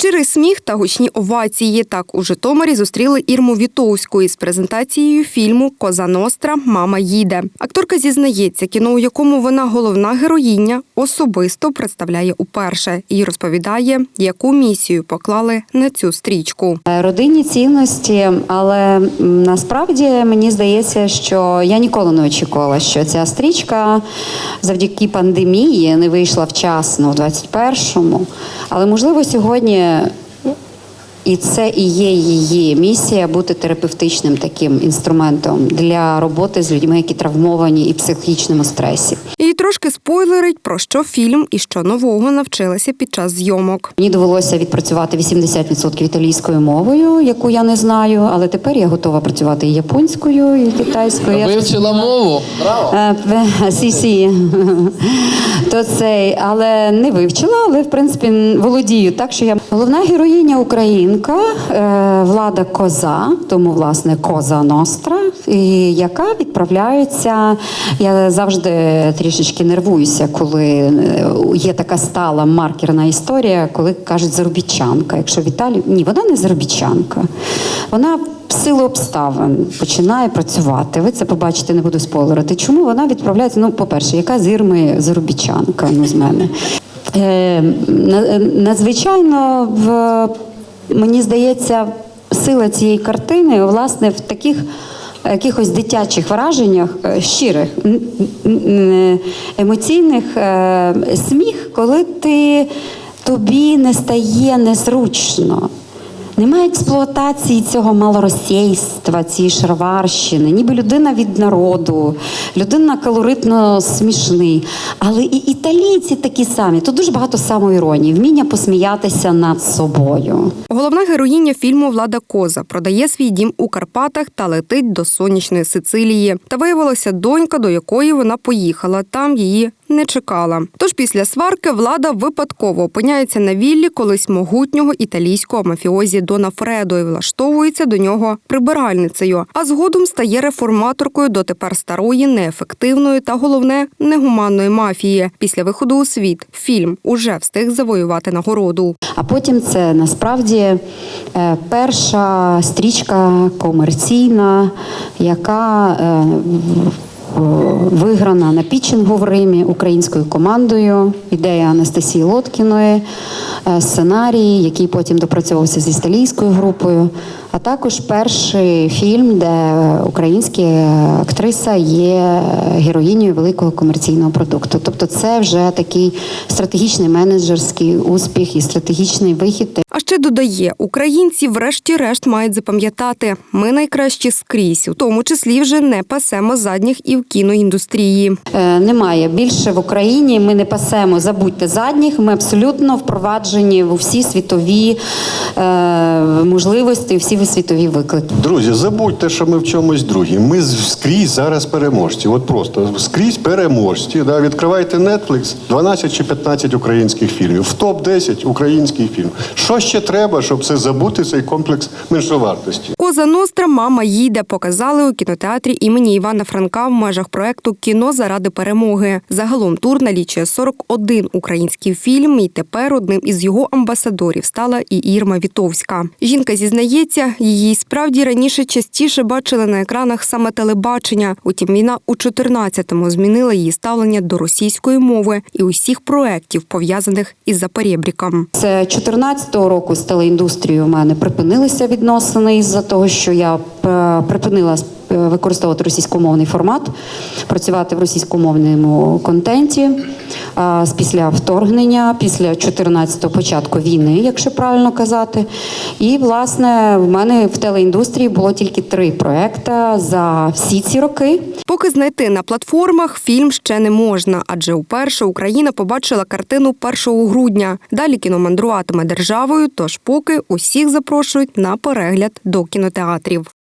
Щирий сміх та гучні овації. Так у Житомирі зустріли Ірму Вітовську із презентацією фільму Коза Ностра Мама їде. Акторка зізнається, кіно, у якому вона головна героїня, особисто представляє уперше і розповідає, яку місію поклали на цю стрічку. Е, Родинні цінності, але насправді мені здається, що я ніколи не очікувала, що ця стрічка завдяки пандемії не вийшла вчасно в 21-му. Але можливо сьогодні. Yeah. І це і є її місія бути терапевтичним таким інструментом для роботи з людьми, які травмовані і в психічному стресі. І трошки спойлерить, про що фільм і що нового навчилася під час зйомок. Мені довелося відпрацювати 80% італійською мовою, яку я не знаю, але тепер я готова працювати і японською, і китайською. Я Вивчила мову. Е, Сі, сі. То цей, але не вивчила, але в принципі володію. Так що я головна героїня українка е, Влада Коза, тому власне Коза Ностра, і яка відправляється. Я завжди трішечки нервуюся, коли е, є така стала маркерна історія, коли кажуть заробітчанка. Якщо в Італії ні, вона не заробітчанка. Вона в силу обставин починає працювати. Ви це побачите, не буду спойлерити. Чому вона відправляється? Ну, по-перше, яка з Ірми заробітчанка, ну з мене. Е, надзвичайно в мені здається, сила цієї картини, власне, в таких. Якихось дитячих враженнях е, щирих, н- емоційних е, сміх, коли ти тобі не стає незручно. Немає експлуатації цього малоросійства, цієї шарварщини, ніби людина від народу, людина калоритно смішний. Але і італійці такі самі. Тут дуже багато самоіронії, вміння посміятися над собою. Головна героїня фільму Влада Коза продає свій дім у Карпатах та летить до сонячної Сицилії. Та виявилася донька, до якої вона поїхала. Там її не чекала. Тож після сварки влада випадково опиняється на віллі колись могутнього італійського мафіозі Дона Фредо і влаштовується до нього прибиральницею. А згодом стає реформаторкою дотепер старої, неефективної та головне негуманної мафії. Після виходу у світ фільм уже встиг завоювати нагороду. А потім це насправді е, перша стрічка комерційна, яка е, виграна на пітчингу в Римі українською командою. Ідея Анастасії Лоткіної, е, сценарій, який потім допрацьовувався з італійською групою. А також перший фільм, де українська актриса є героїнею великого комерційного продукту. Тобто, це вже такий стратегічний менеджерський успіх і стратегічний вихід. А ще додає, українці врешті-решт мають запам'ятати, ми найкращі скрізь, у тому числі вже не пасемо задніх і в кіноіндустрії. Е, Немає більше в Україні. Ми не пасемо, забудьте задніх. Ми абсолютно впроваджені в усі світові е, можливості, всі світові виклики. Друзі, забудьте, що ми в чомусь другі. Ми скрізь зараз переможці. От просто скрізь переможці. Да? Відкривайте Netflix, 12 чи 15 українських фільмів. В топ-10 український фільм. Що ще треба, щоб це забути цей комплекс меншовартості? Коза Ностра Мама їде показали у кінотеатрі імені Івана Франка в межах проекту Кіно заради перемоги. Загалом тур налічує 41 український фільм, і тепер одним із його амбасадорів стала і Ірма Вітовська. Жінка зізнається, її справді раніше частіше бачили на екранах саме телебачення. Утім, війна у 14-му змінила її ставлення до російської мови і усіх проєктів, пов'язаних із Запорєбріком. З 2014 року з телеіндустрією в мене припинилися відносини із-за того, що я е, припинила е, використовувати російськомовний формат, працювати в російськомовному контенті. З після вторгнення, після 14-го початку війни, якщо правильно казати. І власне в мене в телеіндустрії було тільки три проекти за всі ці роки. Поки знайти на платформах фільм ще не можна, адже уперше Україна побачила картину 1 грудня. Далі кіно мандруватиме державою, тож поки усіх запрошують на перегляд до кінотеатрів.